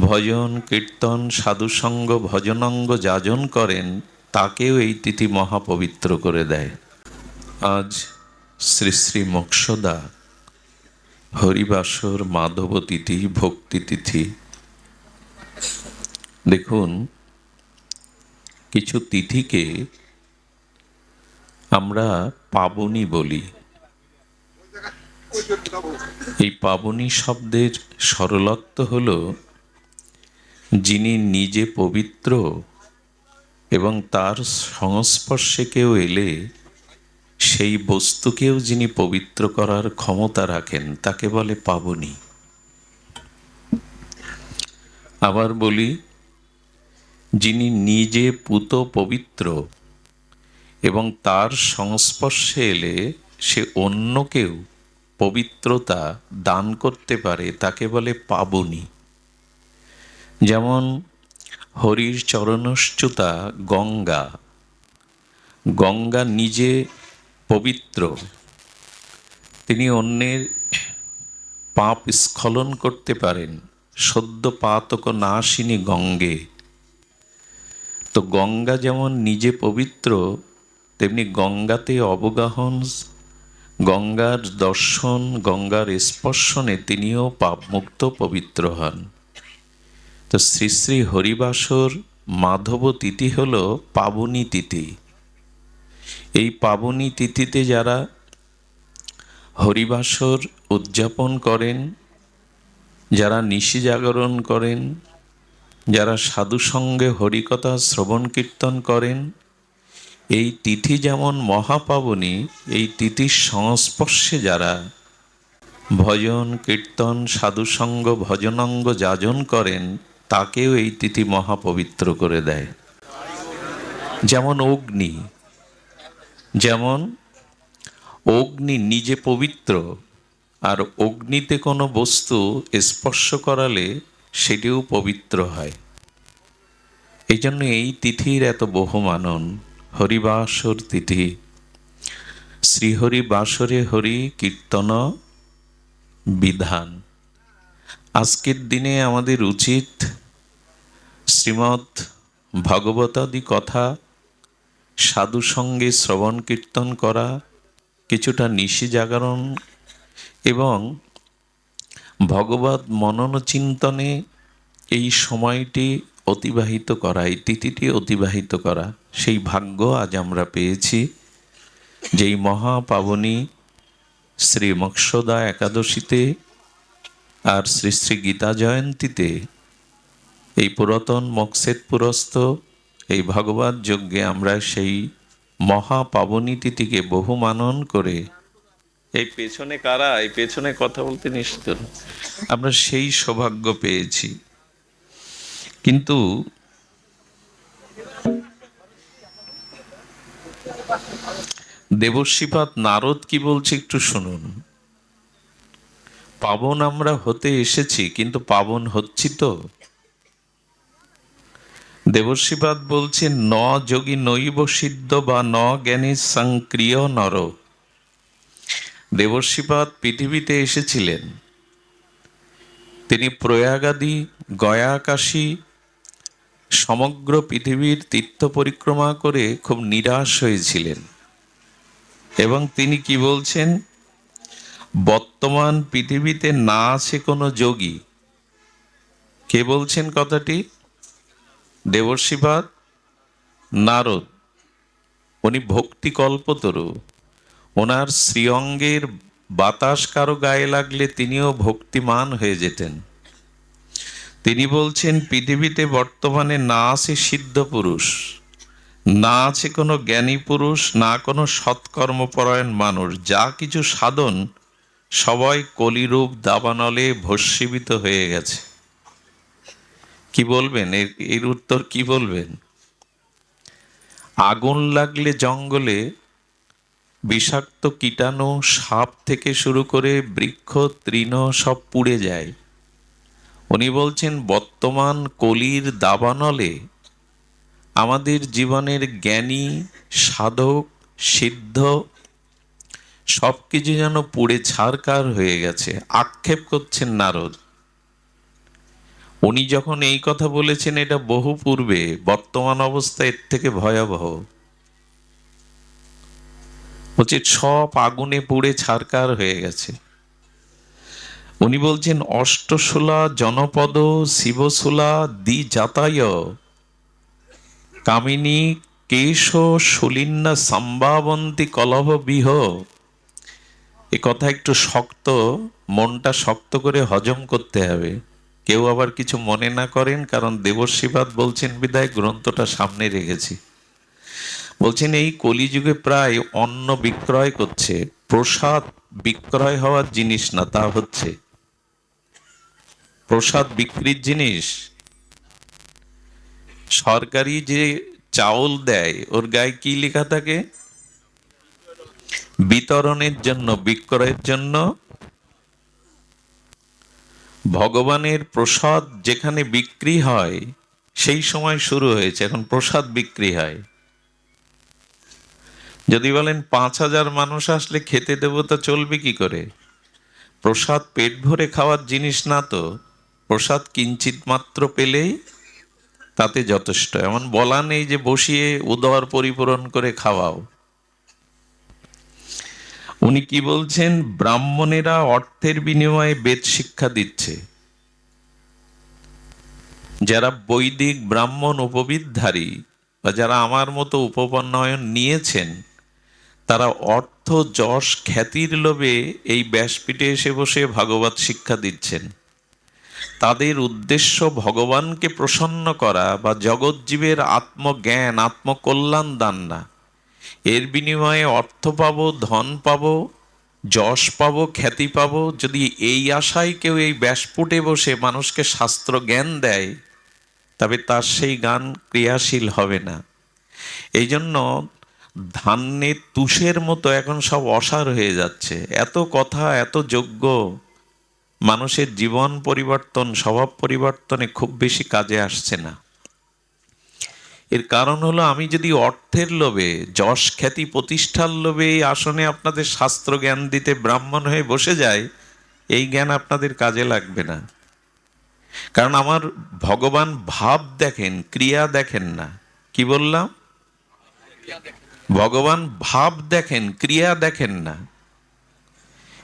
ভজন, কীর্তন, সাধুসঙ্গ, ভজনঙ্গ যাজন করেন, তাকেও এই তিথি মহাপবিত্র করে দেয়। আজ শ্রী শ্রী মোক্ষদা, হরিবাসর মাধব তিথি, ভক্তি তিথি। দেখুন, কিছু তিথিকে আমরা পাবনি বলি। এই পাবনী শব্দের সরলত্ব হল যিনি নিজে পবিত্র এবং তার সংস্পর্শে কেউ এলে, সেই বস্তুকেও যিনি পবিত্র করার ক্ষমতা রাখেন, তাকে বলে পাবনি। আবার বলি, যিনি নিজে পুত পবিত্র এবং তার সংস্পর্শে এলে, সে অন্যকেও পবিত্রতা দান করতে পারে, তাকে বলে পাবনী। যেমন হরির চরণশ্চুতা গঙ্গা গঙ্গা নিজে পবিত্র। তিনি অন্যের পাপ স্খলন করতে পারেন, সদ্য পাতক নাশিনী গঙ্গে। তো গঙ্গা যেমন নিজে পবিত্র, তেমনি গঙ্গাতে অবগাহন, গঙ্গার দর্শন, গঙ্গার স্পর্শনে তিনিও পাপমুক্ত পবিত্র হন। তো শ্রী শ্রী হরিবাসর মাধব তিথি হল পাবনী তিথি। এই পাবনী তিথিতে যারা হরিবাসর উদযাপন করেন, যারা নিশি জাগরণ করেন, যারা সাধু সঙ্গে হরিকথা শ্রবণ কীর্তন করেন, এই তিথি যেমন মহাপাবনী, এই তিথির সংস্পর্শে যারা ভজন কীর্তন, সাধুসঙ্গ, ভজনঙ্গ যাজন করেন তাকেও এই তিথি মহাপবিত্র করে দেয়। যেমন অগ্নি যেমন অগ্নি নিজে পবিত্র, আর অগ্নিতে কোনো বস্তু স্পর্শ করালে সেটিও পবিত্র হয়। এই জন্য এই তিথির এত বহুমানন, হরিবাসর তিথি। শ্রীহরি বাসরে হরি কীর্তন বিধান। আজকের দিনে আমাদের উচিত শ্রীমৎ ভগবতাদি কথা, সাধু সঙ্গে শ্রবণ কীর্তন করা, কিছুটা নিশি জাগরণ এবং ভগবত মনন চিন্তনে এই সময়টি অতিবাহিত করা, এই তিথিটি অতিবাহিত করা। সেই ভাগ্য আজ আমরা পেয়েছি। যেই মহাপাবনী শ্রী মৎস্যদা একাদশীতে আর শ্রী শ্রী গীতা জয়ন্তীতে এই পুরাতন মকসেদ পুরস্ত এই ভগবত যজ্ঞে আমরা সেই মহাপাবনী তিথিকে বহু মানন করে এই পেছনে কারা, এই পেছনে কথা বলতে নিশ্চিত আমরা সেই সৌভাগ্য পেয়েছি। কিন্তু দেবশ্রীপাত নারদ কি বলছে একটু শুনুন। পাবন আমরা হতে এসেছি, কিন্তু পাবন হচ্ছি তো? দেবশ্রীপাদ বলছে, ন যোগী নৈব সিদ্ধ বা ন জ্ঞানী সংক্রিয় নর। দেবশ্রীপাদ পৃথিবীতে এসেছিলেন। তিনি প্রয়াগাদি, গয়াকাশী, সমগ্র পৃথিবীর তীর্থ পরিক্রমা করে খুব নিরাশ হয়েছিলেন। এবং তিনি কি বলছেন? বর্তমান পৃথিবীতে না আছে কোনো যোগী। কে বলছেন কথাটি? দেবর্ষিপাদ নারদ। উনি ভক্তি কল্পতরু ওনার শ্রীঅঙ্গের বাতাস কারও গায়ে লাগলে তিনিও ভক্তিমান হয়ে যেতেন। তিনি বলছেন, পৃথিবীতে বর্তমানে না আছে সিদ্ধ পুরুষ, না আছে কোনো জ্ঞানী পুরুষ, না কোনো সৎকর্মপরায়ণ মানুষ। যা কিছু সাধন সবাই কলিরূপ দাবানলে ভস্মীভূত হয়ে গেছে। কি বলবেন? এর এর উত্তর কি বলবেন? আগুন লাগলে জঙ্গলে বিষাক্ত কীটাণু সাপ থেকে শুরু করে বৃক্ষ, তৃণ সব পুড়ে যায়। উনি বলছেন, বর্তমান কলির দাবানলে আমাদের জীবনের জ্ঞানী, সাধক, সিদ্ধ সব কিছু যেন পুড়ে ছাড়কার হয়ে গেছে। আক্ষেপ করছেন নারদ। উনি যখন এই কথা বলেছেন, এটা বহু পূর্বে, বর্তমান অবস্থা এর থেকে ভয়াবহ। বলছে, সব আগুনে পুড়ে ছারকার হয়ে গেছে। উনি বলছেন, অষ্টশোলা জনপদ, শিবশোলা দ্বি যাতায় কামিনী কেশ সুলিন্না সম্ভাবন্তী কলহ বিহ এ কথা একটু শক্ত, মনটা শক্ত করে হজম করতে হবে। কেউ আবার কিছু মনে না করেন, কারণ দেবশ্রীবাদ বলছেন, বিদায়, গ্রন্থটা সামনে রেখেছি। বলছেন, এই কলিযুগে প্রায় অন্ন বিক্রয় করছে। প্রসাদ বিক্রয় হওয়ার জিনিস না, তা হচ্ছে। প্রসাদ বিক্রির জিনিস? সরকারি যে চাউল দেয়, ওর গায়ে কি লেখা থাকে? বিতরণের জন্য, বিক্রয়ের জন্য, ভগবানের প্রসাদ যেখানে বিক্রি হয়, সেই সময় শুরু হয়েছে। এখন প্রসাদ বিক্রি হয়। যদি বলেন পাঁচ হাজার মানুষ আসলে খেতে দেবো, তা চলবে কি করে? প্রসাদ পেট ভরে খাওয়ার জিনিস না তো। প্রসাদ কিঞ্চিত মাত্র পেলেই তাতে যথেষ্ট। এমন বলা নেই যে বসিয়ে উদর পরিপূরণ করে খাওয়াও। উনি কি বলছেন? ব্রাহ্মণেরা অর্থের বিনিময়ে বেদ শিক্ষা দিচ্ছে। যারা বৈদিক ব্রাহ্মণ উপবিদধারী বা যারা আমার মতো উপপন্নয়ন নিয়েছেন, তারা অর্থ যশ খ্যাতির লোভে এই ব্যাসপীঠে এসে বসে ভাগবত শিক্ষা দিচ্ছেন। তাদের উদ্দেশ্য ভগবানকে প্রসন্ন করা বা জগৎজীবের আত্মজ্ঞান, আত্মকল্যাণ দান না। এর বিনিময়ে অর্থ পাব, ধন পাবো, যশ পাব, খ্যাতি পাব। যদি এই আশায় কেউ এই ব্যাসপুটে বসে মানুষকে শাস্ত্র জ্ঞান দেয়, তবে তার সেই গান ক্রিয়াশীল হবে না। এই জন্য ধান্যের তুষের মতো এখন সব অসার হয়ে যাচ্ছে। এত কথা, এত যোগ্য মানুষের জীবন পরিবর্তন, স্বভাব পরিবর্তনে খুব বেশি কাজে আসছে না। এর কারণ হলো আমি যদি অর্থের লোভে, যশ খ্যাতি প্রতিষ্ঠার লোভে এই আসনে আপনাদের শাস্ত্র জ্ঞান দিতে ব্রাহ্মণ হয়ে বসে যায় এই জ্ঞান আপনাদের কাজে লাগবে না। কারণ আমার ভগবান ভাব দেখেন, ক্রিয়া দেখেন না। কি বললাম? ভগবান ভাব দেখেন, ক্রিয়া দেখেন না।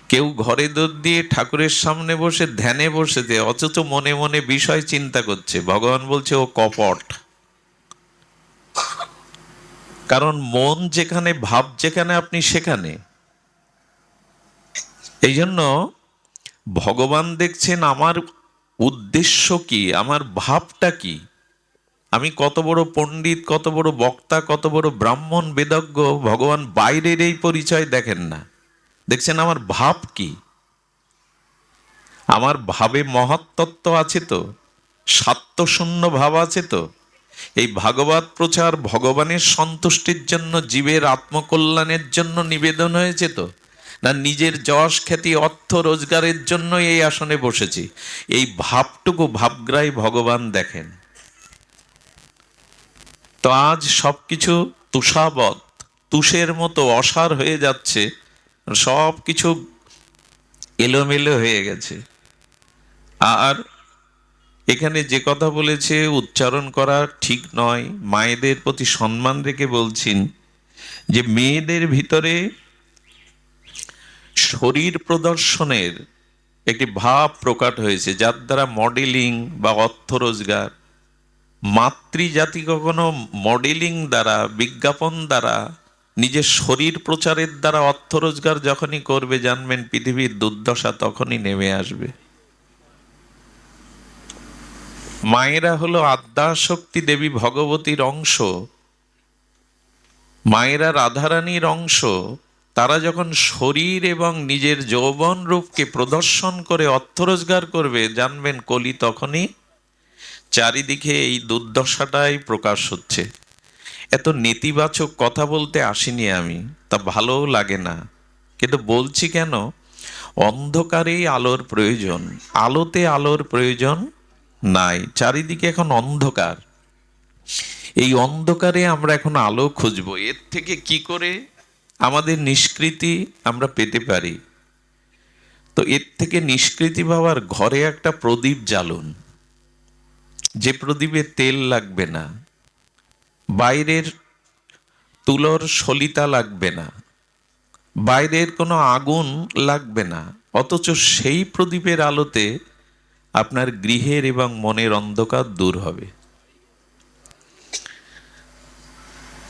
কেউ ঘরে দৌড় দিয়ে ঠাকুরের সামনে বসে, ধ্যানে বসেছে অথচ মনে মনে বিষয় চিন্তা করছে। ভগবান বলছে, ও কপট। কারণ মন যেখানে, ভাব যেখানে, আপনি সেখানে। এই জন্য ভগবান দেখছেন আমার উদ্দেশ্য কি, আমার ভাবটা কি? আমি কত বড় পণ্ডিত, কত বড় বক্তা, কত বড় ব্রাহ্মণ, বেদজ্ঞ, ভগবান বাইরের এই পরিচয় দেখেন না। দেখছেন আমার ভাব কি? আমার ভাবে মহত্তত্ব আছে তো সাত্যশূন্য ভাব আছে তো। এই ভাগবত প্রচার ভগবানের সন্তুষ্টির জন্য, জীবের আত্মকল্যাণের জন্য নিবেদন হয়েছে তো? না নিজের যশ খ্যাতি, অর্থ রোজগারের জন্য এই আসনে বসেছি? এই ভাবটুকু ভাবগ্রাহী ভগবান দেখেন। তো আজ সবকিছু তুষাবত, তুষের মতো অসার হয়ে যাচ্ছে সব কিছু এলোমেলো হয়ে গেছে। আর এখানে যে কথা বলেছে, উচ্চারণ করা ঠিক নয়। মায়েদের প্রতি সম্মান রেখে বলছেন যে, মেয়েদের ভিতরে শরীর প্রদর্শনের একটি ভাব প্রকাট হয়েছে, যার দ্বারা মডেলিং বা অর্থ রোজগার, মাতৃজাতি কখনো মডেলিং দ্বারা, বিজ্ঞাপন দ্বারা, নিজের শরীর প্রচারের দ্বারা অর্থ রোজগার যখনই করবে, জানবেন পৃথিবীর দুর্দশা তখনই নেমে আসবে। মায়েরা হলো আদ্যাশক্তি দেবী ভগবতীর অংশ। মায়েরা রাধারানীর অংশ। তারা যখন শরীর এবং নিজের যৌবন রূপকে প্রদর্শন করে অর্থ রোজগার করবে, জানবেন কলি তখনই চারিদিকে এই দুর্দশাটাই প্রকাশ হচ্ছে। এত নেতিবাচক কথা বলতে আসিনি আমি, তা ভালোও লাগে না। কিন্তু বলছি কেন? অন্ধকারেই আলোর প্রয়োজন, আলোতে আলোর প্রয়োজন নাই, চারিদিকে এখন অন্ধকার। এই অন্ধকারে আমরা এখন আলো খুঁজবো, এর থেকে কি করে? আমাদের নিষ্কৃতি আমরা পেতে পারি। তো এর থেকে নিষ্কৃতি পাওয়ার ঘরে একটা প্রদীপ জ্বালুন। যে প্রদীপে তেল লাগবে না, বাইরের তুলোর সলিতা লাগবে না, বাইরের কোনো আগুন লাগবে না, অথচ সেই প্রদীপের আলোতে আপনার গৃহের এবং মনের অন্ধকার দূর হবে।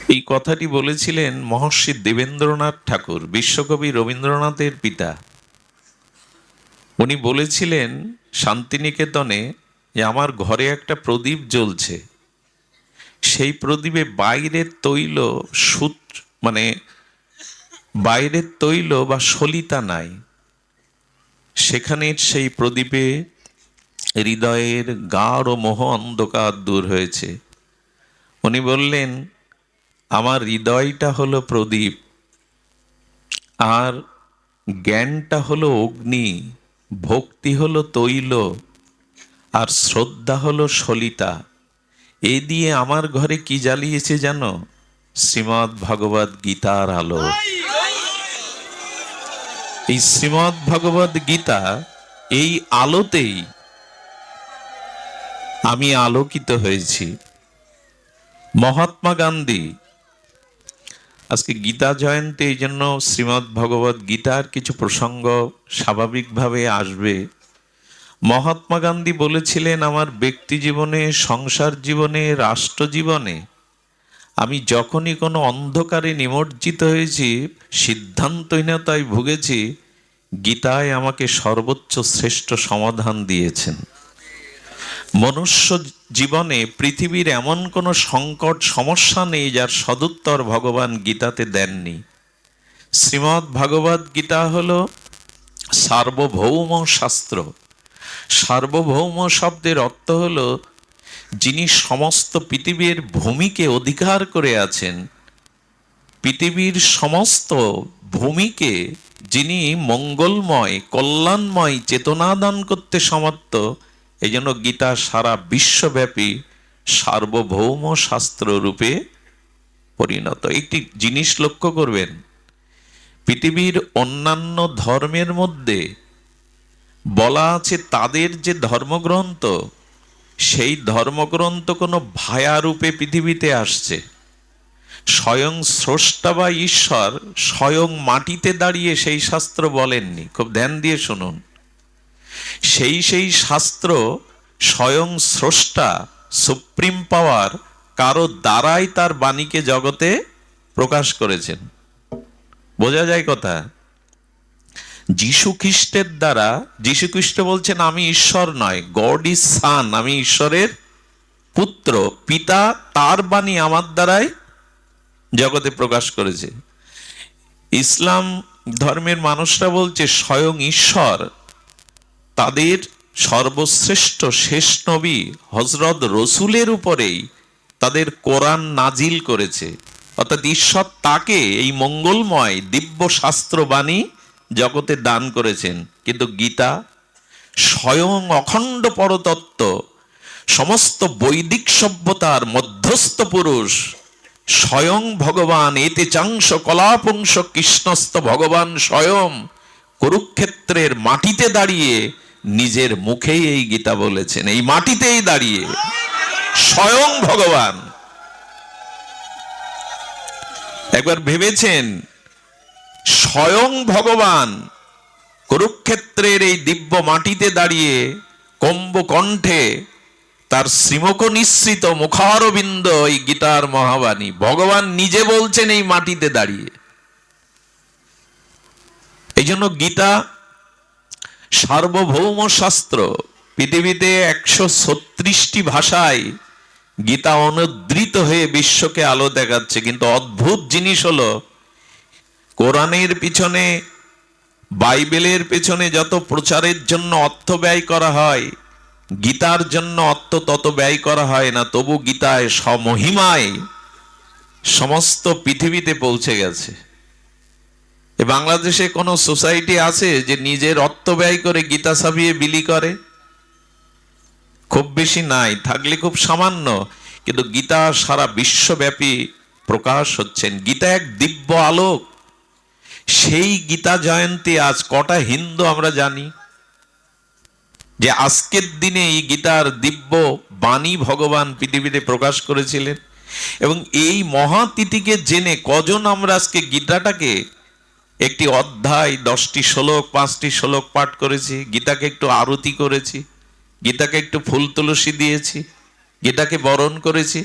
এই কথাটি বলেছিলেন মহর্ষি দেবেন্দ্রনাথ ঠাকুর, বিশ্বকবি রবীন্দ্রনাথের পিতা। উনি বলেছিলেন, শান্তিনিকেতনে যে আমার ঘরে একটা প্রদীপ জ্বলছে। সেই প্রদীপে বাইরের তৈল সুত মানে বাইরের তৈল বা সলিতা নাই। সেখানে সেই প্রদীপে হৃদয়ের গাঢ় মোহ অন্ধকার দূর হয়েছে। উনি বললেন, আমার হৃদয়টা হলো প্রদীপ, আর জ্ঞানটা হলো অগ্নি, ভক্তি হলো তৈল, আর শ্রদ্ধা হলো সলিতা। এ দিয়ে আমার ঘরে কি জ্বালিয়েছে জানো? শ্রীমৎ ভগবত গীতার আলো। এই শ্রীমৎ ভগবত গীতা এই আলোতেই আমি আলোকিত হয়েছি। মহাত্মা গান্ধী, আজকে গীতা জয়ন্তী এই জন্য শ্রীমৎ ভগবত গীতার কিছু প্রসঙ্গ স্বাভাবিকভাবে আসবে। মহাত্মা গান্ধী বলেছিলেন, আমার ব্যক্তি জীবনে, সংসার জীবনে, রাষ্ট্র জীবনে আমি যখনই কোনো অন্ধকারে নিমজ্জিত হয়েছি, সিদ্ধান্তহীনতায় ভুগেছি, গীতায় আমাকে সর্বোচ্চ শ্রেষ্ঠ সমাধান দিয়েছেন। মনুষ্য জীবনে পৃথিবীর এমন কোনো সংকট, সমস্যা নেই যার সদুত্তর ভগবান গীতাতে দেননি। শ্রীমৎ ভগবত গীতা হল সার্বভৌম শাস্ত্র। সার্বভৌম শব্দের অর্থ হল যিনি সমস্ত পৃথিবীর ভূমিকে অধিকার করে আছেন। পৃথিবীর সমস্ত ভূমিকে যিনি মঙ্গলময়, কল্যাণময় চেতনা দান করতে সমর্থ এই জন্য গীতা সারা বিশ্বব্যাপী সার্বভৌম শাস্ত্র রূপে পরিণত। একটি জিনিস লক্ষ্য করবেন, পৃথিবীর অন্যান্য ধর্মের মধ্যে বলা আছে তাদের যে ধর্মগ্রন্থ, সেই ধর্মগ্রন্থ কোনো ভায়া রূপে পৃথিবীতে আসছে। স্বয়ং স্রষ্টা বা ঈশ্বর স্বয়ং মাটিতে দাঁড়িয়ে সেই শাস্ত্র বলেননি। খুব ধ্যান দিয়ে শুনুন। সেই সেই শাস্ত্র স্বয়ং স্রষ্টা, সুপ্রিম পাওয়ার কারও দ্বারাই তার বাণীকে জগতে প্রকাশ করেছেন। বোঝা যায় কথা? যীশু খ্রিস্টের দ্বারা যীশু খ্রিস্ট বলছেন, আমি ঈশ্বর নয়, গড ইজ সান, আমি ঈশ্বরের পুত্র, পিতা তার বাণী আমার দ্বারাই জগতে প্রকাশ করেছে। ইসলাম ধর্মের মানুষরা বলছে, স্বয়ং ঈশ্বর তাদের সর্বশ্রেষ্ঠ শেষ নবী হজরত রসুলের উপরেই তাদের কোরআন নাজিল করেছে। অর্থাৎ ঈশ্বর তাকে এই মঙ্গলময় দিব্য শাস্ত্রবাণী জগতে দান করেছেন। কিন্তু গীতা স্বয়ং অখণ্ড পরতত্ত্ব, সমস্ত বৈদিক সভ্যতার মধ্যস্থ পুরুষ, স্বয়ং ভগবান, এতে চাংশ কলাপংশ কৃষ্ণস্থ ভগবান স্বয়ং কুরুক্ষেত্রের মাটিতে দাঁড়িয়ে নিজের মুখেই এই গীতা বলেছেন। এই মাটিতেই দাঁড়িয়ে স্বয়ং ভগবান। একবার ভেবেছেন, স্বয়ং ভগবান কুরুক্ষেত্রের এই দিব্য মাটিতে দাঁড়িয়ে কম্ব কণ্ঠে তার শ্রীমুখ নিঃসৃত মুখারবিন্দ এই গীতার মহাবাণী। ভগবান নিজে বলছেন এই মাটিতে দাঁড়িয়ে। এই জন্য গীতা সার্বভৌম শাস্ত্র পৃথিবীতে একশো ছত্রিশটি ভাষায় গীতা অনুদ্রিত হয়ে বিশ্বকে আলো দেখাচ্ছে। কিন্তু অদ্ভুত জিনিস হলো, কোরআনের পিছনে, বাইবেলের পেছনে যত প্রচারের জন্য অর্থ ব্যয় করা হয়, গীতার জন্য অর্থ তত ব্যয় করা হয় না, তবু গীতায় সমহিমায় সমস্ত পৃথিবীতে পৌঁছে গেছে। বাংলাদেশে কোনো সোসাইটি আছে যে নিজের অর্থ ব্যয় করে গীতা সাবিয়ে বিলি করে? খুব বেশি নাই, থাকলে খুব সামান্য। কিন্তু গীতা সারা বিশ্বব্যাপী প্রকাশ হচ্ছেন। গীতা এক দিব্য আলোক। সেই গীতা জয়ন্তী আজ কটা হিন্দু আমরা জানি যে আজকের দিনে এই গীতার দিব্য বাণী ভগবান পৃথিবীতে প্রকাশ করেছিলেন। এবং এই মহাতিথিকে জেনে কজন আমরা আজকে গীতাটাকে একটি অধ্যায়, দশটি শ্লোক, পাঁচটি শ্লোক পাঠ করেছি। গীতাকে একটু আরতি করেছি। গীতাকে একটু ফুল তুলসী দিয়েছি। গীতাকে বরণ করেছি।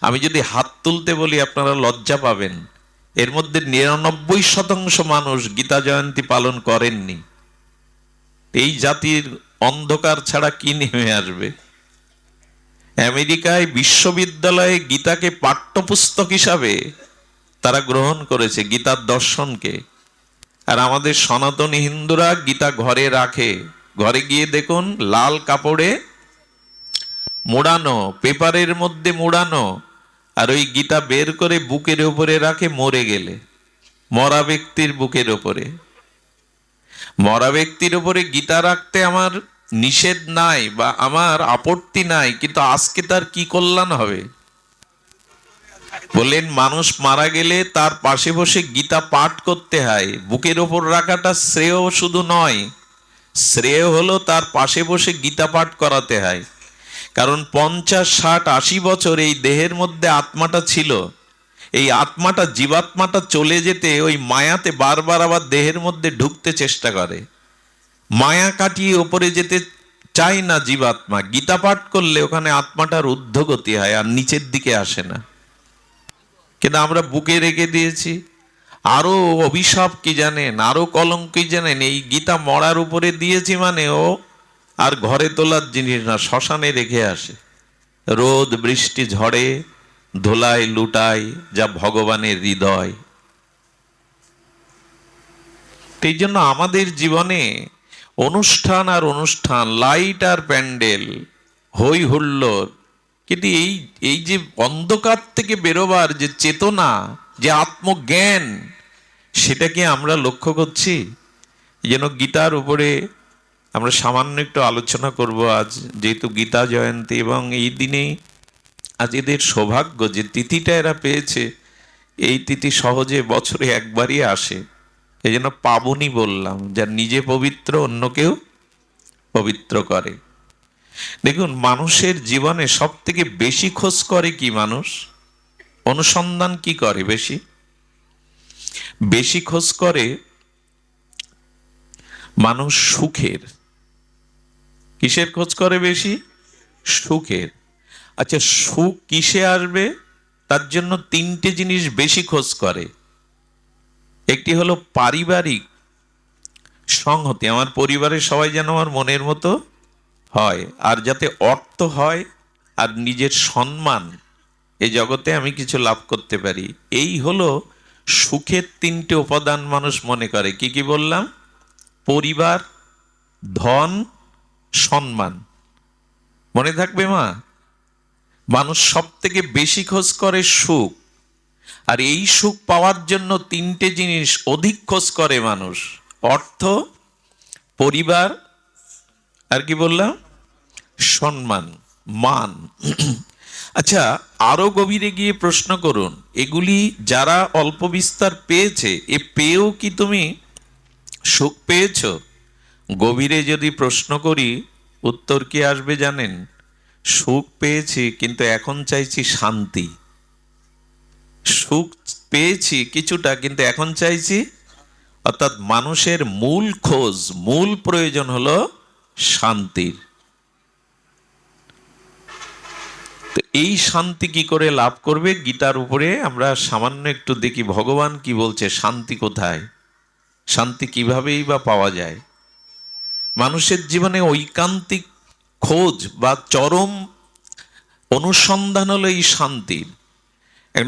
আমি যদি হাত তুলতে বলি, আপনারা লজ্জা পাবেন। এর মধ্যে নিরানব্বই শতাংশ মানুষ গীতা জয়ন্তী পালন করেননি। এই জাতির অন্ধকার ছাড়া কি নেমে আসবে? আমেরিকায় বিশ্ববিদ্যালয়ে গীতাকে পাঠ্যপুস্তক হিসাবে তারা গ্রহণ করেছে, গীতার দর্শনকে। আর আমাদের সনাতনী হিন্দুরা গীতা ঘরে রাখে। ঘরে গিয়ে দেখুন, লাল কাপড়ে মোড়ানো, পেপারের মধ্যে মোড়ানো, আর ওই গীতা বের করে বুকের উপরে রাখে, মরে গেলে। মরা ব্যক্তির বুকের উপরে মরা ব্যক্তির উপরে গীতা রাখতে আমার নিষেধ নাই বা আমার আপত্তি নাই, কিন্তু আজকে তার কি কল্যাণ হবে? বললেন, মানুষ মারা গেলে তার পাশে বসে গীতা পাঠ করতে হয়। বুকের ওপর রাখাটা শ্রেয় শুধু নয়, শ্রেয় হলো তার পাশে বসে গীতা পাঠ করাতে হয়। কারণ পঞ্চাশ, ষাট, আশি বছর এই দেহের মধ্যে আত্মাটা ছিল। এই আত্মাটা, জীবাত্মাটা চলে যেতে ওই মায়াতে বারবার আবার দেহের মধ্যে ঢুকতে চেষ্টা করে। মায়া কাটিয়ে ওপরে যেতে চায় না জীবাত্মা। গীতা পাঠ করলে ওখানে আত্মাটার ঊর্ধ্বগতি হয়, আর নিচের দিকে আসে না। কিন্তু আমরা বুকে রেখে দিয়েছি। আরও অভিশাপ কি জানেন? আরও কলম কি জানেন? এই গীতা মরার উপরে দিয়েছি মানে ও আর ঘরে তোলার জিনিস না, শ্মশানে রেখে আসে। রোদ, বৃষ্টি, ঝড়ে ধোলায় লুটায় যা ভগবানের হৃদয়। এই জন্য আমাদের জীবনে অনুষ্ঠান আর অনুষ্ঠান, লাইট আর প্যান্ডেল হই হুল্লোড় কিন্তু এই এই যে অন্ধকার থেকে বেরোবার যে চেতনা, যে আত্মজ্ঞান, সেটাকে আমরা লক্ষ্য করছি। যেন গীতার উপরে আমরা সামান্য একটু আলোচনা করব আজ, যেহেতু গীতা জয়ন্তী এবং এই দিনে আজ এদের সৌভাগ্য যে তিথিটা এরা পেয়েছে, এই তিথি সহজে বছরে একবারই আসে। এই জন্য পাবনি বললাম যার নিজে পবিত্র অন্যকেও পবিত্র করে। দেখুন, মানুষের জীবনে সব থেকে বেশি খোঁজ করে কি মানুষ? অনুসন্ধান কি করে বেশি? বেশি খোঁজ করে মানুষ সুখের। কিসের খোঁজ করে বেশি? সুখের। আচ্ছা সুখ কিসে আসবে? তার জন্য তিনটে জিনিস বেশি খোঁজ করে। একটি হলো পারিবারিক সংহতি। আমার পরিবারের সবাই যেন আমার মনের মতো হয়। আর যাতে অর্থ হয় আর নিজের সম্মান এ জগতে আমি কিছু লাভ করতে পারি। এই হলো সুখের তিনটে উপাদান মানুষ মনে করে। কি কি বললাম? পরিবার, ধন, সম্মান। মনে থাকবে মা? মানুষ সব থেকে বেশি খোঁজ করে সুখ। আর এই সুখ পাওয়ার জন্য তিনটে জিনিস অধিক খোঁজ করে মানুষ। অর্থ, পরিবার, আর কি বললাম? সম্মান, মান। আচ্ছা আরও গভীরে গিয়ে প্রশ্ন করুন, এগুলি যারা অল্প বিস্তার পেয়েছে, এ পেয়েও কি তুমি সুখ পেয়েছ? গভীরে যদি প্রশ্ন করি, উত্তর কি আসবে জানেন? সুখ পেয়েছি, কিন্তু এখন চাইছি শান্তি। সুখ পেয়েছি কিছুটা, কিন্তু এখন চাইছি, অর্থাৎ মানুষের মূল খোঁজ, মূল প্রয়োজন হলো শান্তির। তো এই শান্তি কি করে লাভ করবে? গীতার উপরে আমরা সামান্য একটু দেখি, ভগবান কি বলছে, শান্তি কোথায়? শান্তি কিভাবেই বা পাওয়া যায়? মানুষের জীবনে ঐকান্তিক খোঁজ বা চরম অনুসন্ধান হলো এই শান্তির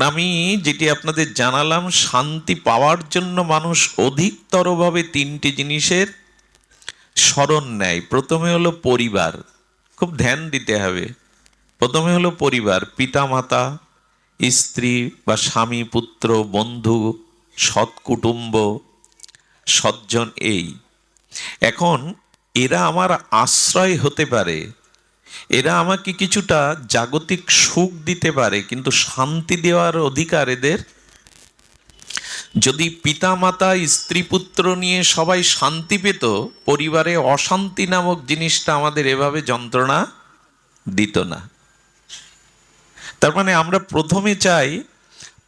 আমি যেটি আপনাদের জানালাম, শান্তি পাওয়ার জন্য মানুষ অধিকতরভাবে তিনটি জিনিসের স্মরণ নেয়। প্রথমে হলো পরিবার। খুব ধ্যান দিতে হবে। প্রথমে হলো পরিবার পিতা মাতা স্ত্রী বা স্বামী, পুত্র, বন্ধু সৎ কুটুম্ব সজ্জন এই। এখন এরা আমার আশ্রয় হতে পারে। এরা আমাকে কিছুটা জাগতিক সুখ দিতে পারে, কিন্তু শান্তি দেওয়ার অধিকার এদের। যদি পিতামাতা স্ত্রী পুত্র নিয়ে সবাই শান্তি পেত, পরিবারে অশান্তি নামক জিনিসটা আমাদের এভাবে যন্ত্রণা দিত না। তার মানে আমরা প্রথমে চাই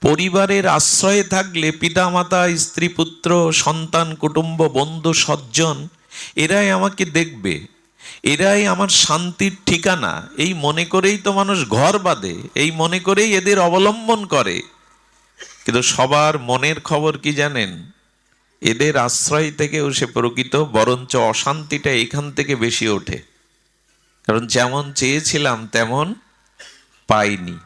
পরিবারের আশ্রয়ে থাকলে পিতা পিতামাতা স্ত্রী পুত্র সন্তান, কুটুম্ব, বন্ধু, সজ্জন, এরাই আমাকে দেখবে। এরাই আমার শান্তির ঠিকানা। এই মনে করেই তো মানুষ ঘর বাঁধে। এই মনে করেই এদের অবলম্বন করে। কিন্তু সবার মনের খবর কি জানেন? এদের আশ্রয় থেকেও সে প্রকৃত, বরঞ্চ অশান্তিটা এখান থেকে বেশি ওঠে। কারণ যেমন চেয়েছিলাম, তেমন পাইনি।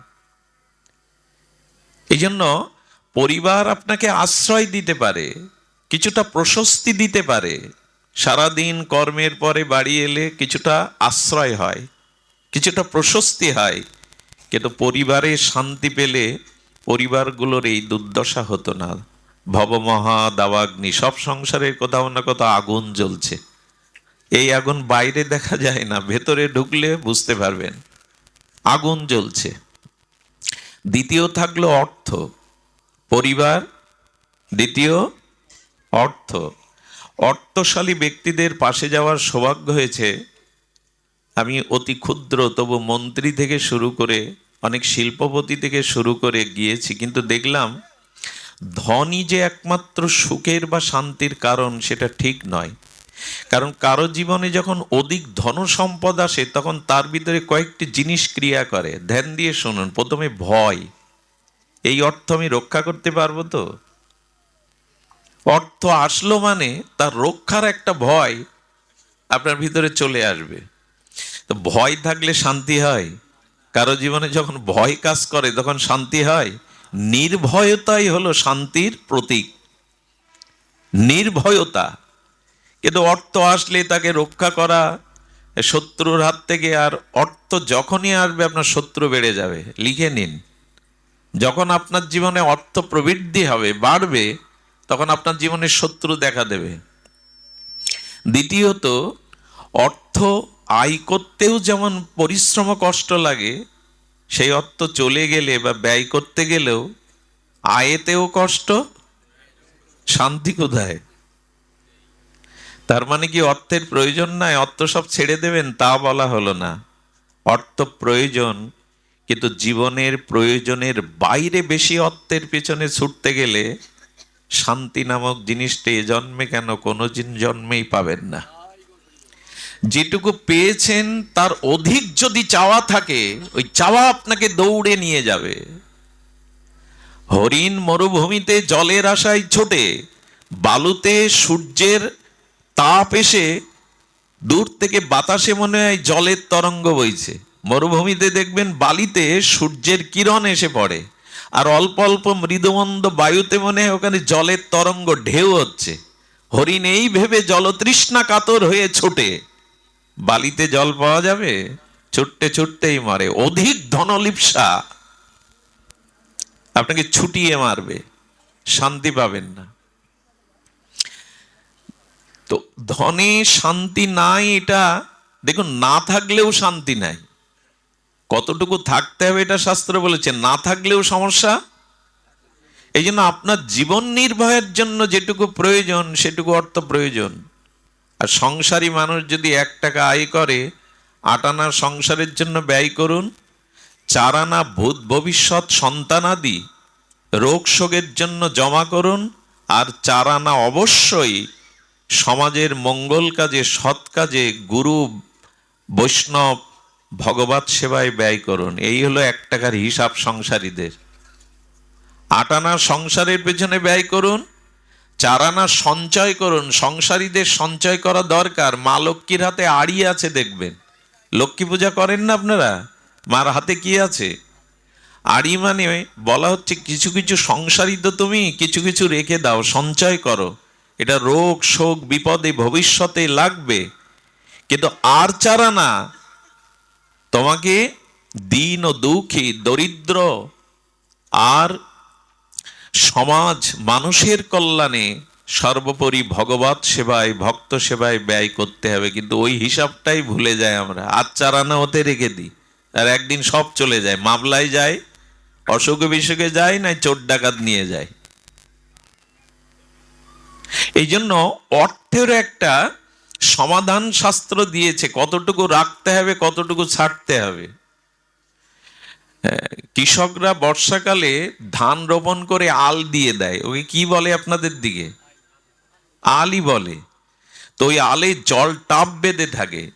এই জন্য পরিবার আপনাকে আশ্রয় দিতে পারে, কিছুটা প্রশস্তি দিতে পারে। সারাদিন কর্মের পরে বাড়ি এলে কিছুটা আশ্রয় হয়, কিছুটা প্রশস্তি হয়। কিন্তু পরিবারে শান্তি পেলে পরিবারগুলোর এই দুর্দশা হতো না। ভবমহা দাবাগ্নি, সব সংসারের কোথাও না কোথাও আগুন জ্বলছে। এই আগুন বাইরে দেখা যায় না, ভেতরে ঢুকলে বুঝতে পারবেন। আগুন জ্বলছে। দ্বিতীয় থাকল অর্থ। পরিবার, দ্বিতীয় অর্থ। অর্থশালী ব্যক্তিদের পাশে যাওয়ার সৌভাগ্য হয়েছে, আমি অতি ক্ষুদ্র, তবু মন্ত্রী থেকে শুরু করে, অনেক শিল্পপতি থেকে শুরু করে গিয়েছি, কিন্তু দেখলাম ধনই যে একমাত্র সুখের বা শান্তির কারণ, সেটা ঠিক নয়। কারণ কারও জীবনে যখন অধিক ধন সম্পদ আসে, তখন তার ভিতরে কয়েকটি জিনিস ক্রিয়া করে। ধ্যান দিয়ে শুনুন, প্রথমে ভয়। এই অর্থ আমি রক্ষা করতে পারব তো? অর্থ আসলো মানে তার রক্ষার একটা ভয় আপনার ভিতরে চলে আসবে। তো ভয় থাকলে শান্তি হয়। কারও জীবনে যখন ভয় কাজ করে, তখন শান্তি হয়। নির্ভয়তাই হলো শান্তির প্রতীক। নির্ভয়তা। কিন্তু অর্থ আসলে তাকে রক্ষা করা, শত্রুর হাত থেকে আর অর্থ যখনই আসবে আপনার শত্রু বেড়ে যাবে। লিখে নিন। যখন আপনার জীবনে অর্থ প্রবৃদ্ধি হবে, বাড়বে, তখন আপনার জীবনে শত্রু দেখা দেবে। দ্বিতীয়ত, অর্থ আয় করতেও যেমন পরিশ্রম কষ্ট লাগে, সেই অর্থ চলে গেলে বা ব্যয় করতে গেলেও আয়েতেও কষ্ট শান্তি কোথায় তার মানে কি অর্থের প্রয়োজন নাই? অর্থ সব ছেড়ে দেবেন, তা বলা হলো না। অর্থ প্রয়োজন, কিন্তু জীবনের প্রয়োজনের বাইরে বেশি অর্থের পেছনে ছুটতে গেলে শান্তি নামক জিনিসটা এ জন্মে কেন কোনো জন্মেই পাবেন না। যেটুকু পেয়েছেন, তার অধিক যদি চাওয়া থাকে, ওই চাওয়া আপনাকে দৌড়ে নিয়ে যাবে। হরিণ মরুভূমিতে জলের আশায় ছোটে, বালুতে সূর্যের তাপ এসে দূর থেকে বাতাসে মনে হয় জলের তরঙ্গ বইছে। মরুভূমিতে দেখবেন বালিতে সূর্যের কিরণ এসে পড়ে। আর অল্প অল্প মৃদুমন্দ বায়ুতে মনে হয় ওখানে জলের তরঙ্গ ঢেউ হচ্ছে। হরিণ এই ভেবে জলতৃষ্ণা কাতর হয়ে ছোটে। বালিতে জল পাওয়া যাবে? ছুটতে ছুটতেই মারে। অধিক ধনলিপসা আপনাকে ছুটিয়ে মারবে। শান্তি পাবেন না। তো ধনে শান্তি নাই এটা, দেখুন, না থাকলেও শান্তি নাই। কতটুকু থাকতে হবে এটা শাস্ত্র বলেছে, না থাকলেও সমস্যা। এই জন্য আপনার জীবন নির্বাহের জন্য যেটুকু প্রয়োজন, সেটুকু অর্থ প্রয়োজন। আর সংসারী মানুষ যদি এক টাকা আয় করে আটানা সংসারের জন্য ব্যয় করুন, চার আনা ভূত ভবিষ্যৎ সন্তানাদি রোগ শোকের জন্য জমা করুন, আর চার আনা অবশ্যই সমাজের মঙ্গল কাজে, সৎ কাজে গুরু, বৈষ্ণব, ভগবত সেবায় ব্যয় করুন। এই হলো এক টাকার হিসাব সংসারীদের। আটানা সংসারের পেছনে ব্যয় করুন, চারানা সঞ্চয় করুন। সংসারীদের সঞ্চয় করা দরকার। মা লক্ষ্মীর হাতে আড়ি আছে দেখবেন। লক্ষ্মী পূজা করেন না আপনারা? মার হাতে কি আছে? আড়ি মানে বলা হচ্ছে কিছু কিছু সংসারী তো তুমি, কিছু কিছু রেখে দাও, সঞ্চয় করো। এটা রোগ, শোক, বিপদে ভবিষ্যতে লাগবে। কিন্তু আর চারানা তোমাকে দিন ও দুঃখী, দরিদ্র আর সমাজ, মানুষের কল্যাণে সর্বোপরি ভগবত সেবায়, ভক্ত সেবায় ব্যয় করতে হবে। কিন্তু ওই হিসাবটাই ভুলে যায় আমরা। আজ চারানা হতে রেখে দিই। আর একদিন সব চলে যায়। মামলায় যায় অসুখে বিসুখে যায় না চোর ডাকাত নিয়ে যায়। এই জন্য অর্থের একটা সমাধান শাস্ত্র দিয়েছে, কতটুকু রাখতে হবে, কতটুকু ছাড়তে হবে। কৃষকরা বর্ষাকালে ধান রোপণ করে আল দিয়ে দেয়। ওকে কি বলে আপনাদের দিকে? আলই বলে। তো ওই আলে জল টাপ বেঁধে থাকে।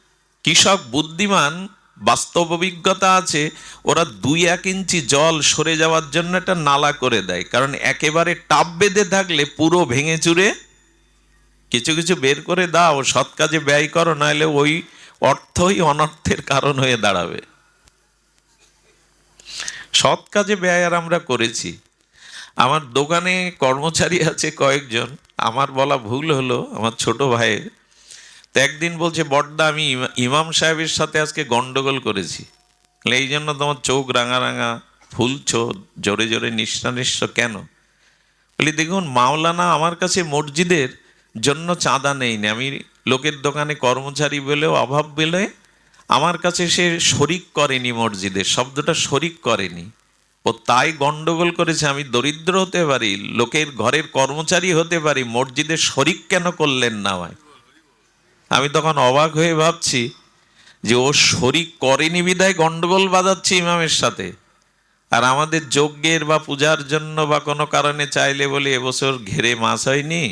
কৃষক বুদ্ধিমান বাস্তব অভিজ্ঞতা আছে, ওরা দুই এক ইঞ্চি জল সরে যাওয়ার জন্য একটা নালা করে দেয়। কারণ একেবারে টাপ বেঁধে থাকলে পুরো ভেঙে চুরে কিছু কিছু বের করে দাও, সৎ কাজে ব্যয় করো, নাহলে ওই অর্থই অনর্থের কারণ হয়ে দাঁড়াবে। সৎ কাজে ব্যয় আর আমরা করেছি। আমার দোকানে কর্মচারী আছে কয়েকজন। আমার বলা ভুল হলো, আমার ছোট ভাইয়ের। তো একদিন বলছে বড্ডা আমি ইমা- ইমাম সাহেবের সাথে আজকে গন্ডগোল করেছি। এই জন্য তোমার চোখ রাঙা রাঙা, ফুলছো, জোরে জোরে নিঃশ্বা নিঃশ্ব কেন? বলি, দেখুন, মাওলানা আমার কাছে মসজিদের জন্য চাঁদা নেই আমি লোকের দোকানে কর্মচারী বলেও অভাব বলে আমার কাছে সে শরিক করেনি মসজিদের, শব্দটা শরিক করেনি। ও তাই গন্ডগোল করেছে, আমি দরিদ্র হতে পারি, লোকের ঘরের কর্মচারী হতে পারি, মসজিদের শরিক কেন করলেন না ভাই আমি তখন অবাক হয়ে ভাবছি যে ও শরিক করেনি বিদায় গন্ডগোল বাজাচ্ছে ইমামের সাথে। আর আমাদের যজ্ঞের বা পূজার জন্য বা কোনো কারণে চাইলে বলে এবছর ঘেরে মাছ হয়নি,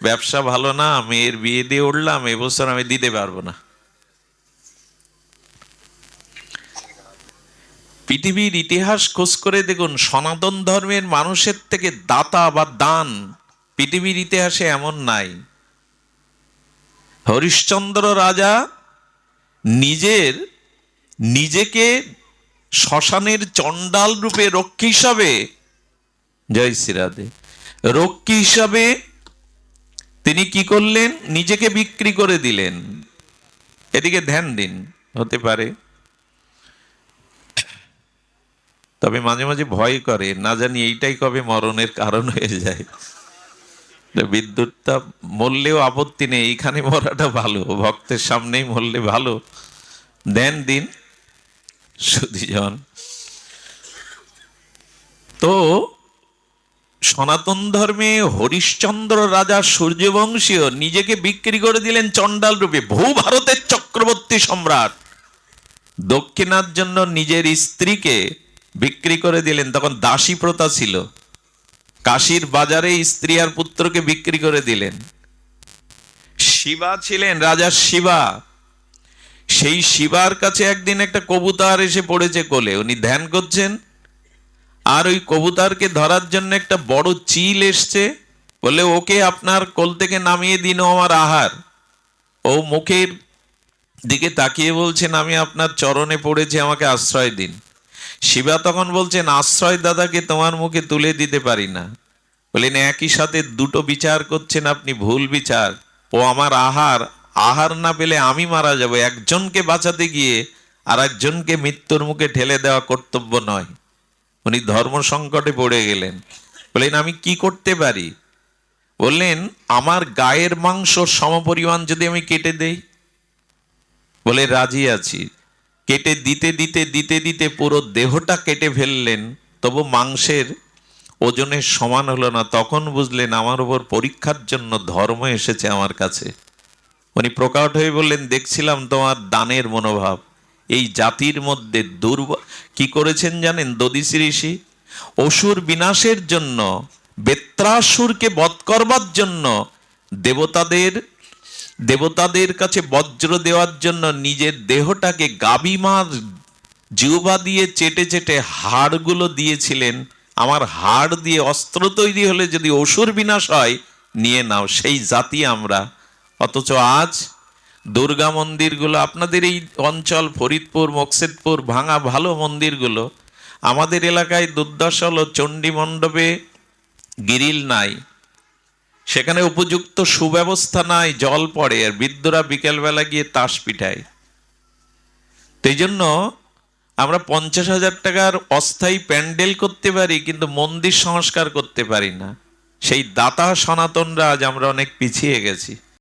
ব্যবসা ভালো না, মেয়ের বিয়ে দিয়ে উঠলাম, এবছর আমি দিতে পারব না। পৃথিবীর ইতিহাস খোঁজ করে দেখুন, সনাতন ধর্মের মানুষের থেকে দাতা বা দান পৃথিবীর ইতিহাসে এমন নাই। হরিশ্চন্দ্র রাজা নিজের নিজেকে শ্মশানের চণ্ডাল রূপে রক্ষী হিসাবে, জয় শ্রীরাধে রক্ষী হিসাবে তিনি কি করলেন? নিজেকে বিক্রি করে দিলেন। এদিকে ধ্যান দিন, হতে পারে। তবে মাঝে মাঝে ভয় করে, না জানি এইটাই কবে মরণের কারণ হয়ে যায়। বিদ্যুৎটা মরলেও আপত্তি নেই, এইখানে মরাটা ভালো, ভক্তের সামনেই মরলে ভালো। দেন দিন, সুধীজন। তো, সনাতন ধর্মে হরিশ্চন্দ্র রাজা সূর্যবংশীয় নিজেকে বিক্রি করে দিলেন চণ্ডাল রূপে ভূ ভারতের চক্রবর্তী সম্রাট। দক্ষিণার জন্য নিজের স্ত্রীকে বিক্রি করে দিলেন, তখন দাসী প্রথা ছিল। কাশীর বাজারে স্ত্রী আর পুত্রকে বিক্রি করে দিলেন। শিবা ছিলেন রাজা শিবা। সেই শিবার কাছে একদিন একটা কবুতার এসে পড়েছে কোলে। উনি ধ্যান করছেন, আর ওই কবুতারকে ধরার জন্য একটা বড় চিল এসছে। বলে, ওকে আপনার কোল থেকে নামিয়ে দিন আমার আহার। ও মুখের দিকে তাকিয়ে বলছেন, আমি আপনার চরণে পড়েছি, আমাকে আশ্রয় দিন। শিবা তখন বলছেন, আশ্রয় দাদাকে তোমার মুখে তুলে দিতে পারি না। বললেন একই সাথে দুটো বিচার করছেন আপনি, ভুল বিচার। ও আমার আহার আহার না পেলে আমি মারা যাব। একজনকে বাঁচাতে গিয়ে আর একজনকে মৃত্যুর মুখে ঠেলে দেওয়া কর্তব্য নয়। উনি ধর্ম সংকটে পড়ে গেলেন। বললেন আমি কি করতে পারি? বললেন, আমার গায়ের মাংস সমপরিমাণ যদি আমি কেটে দেই? বলে, রাজি আছি। কেটে দিতে দিতে দিতে দিতে পুরো দেহটা কেটে ফেললেন, তবু মাংসের ওজনের সমান হলো না। তখন বুঝলেন আমার উপর পরীক্ষার জন্য ধর্ম এসেছে আমার কাছে। উনি প্রকাট হয়ে বললেন, দেখছিলাম তোমার দানের মনোভাব। এই জাতির মধ্যে দুর্ব কি করেছেন জানেন দদিসি ঋষি? অসুর বিনাশের জন্য, বেত্রাসুরকে বধ করবার জন্য দেবতাদের দেবতাদের কাছে বজ্র দেওয়ার জন্য নিজের দেহটাকে গাবিমার জিহ্বা দিয়ে চেটে চেটে হাড়গুলো দিয়েছিলেন। আমার হাড় দিয়ে অস্ত্র তৈরি হলে যদি অসুর বিনাশ হয়, নিয়ে নাও, সেই জাতি আমরা। অথচ আজ দুর্গা মন্দিরগুলো, আপনাদের এই অঞ্চল, ফরিদপুর, মকসেদপুর, ভাঙা ভালো মন্দিরগুলো, আমাদের এলাকায় দুর্দশা হলো চণ্ডী মণ্ডপে গিরিল নাই। সেখানে উপযুক্ত সুব্যবস্থা নাই, জল পড়ে, আর বৃদ্ধরা বিকেলবেলা গিয়ে তাস পিঠায় সেই জন্য আমরা পঞ্চাশ হাজার টাকার অস্থায়ী প্যান্ডেল করতে পারি, কিন্তু মন্দির সংস্কার করতে পারি না। সেই দাতা সনাতনরা আজ আমরা অনেক পিছিয়ে গেছি।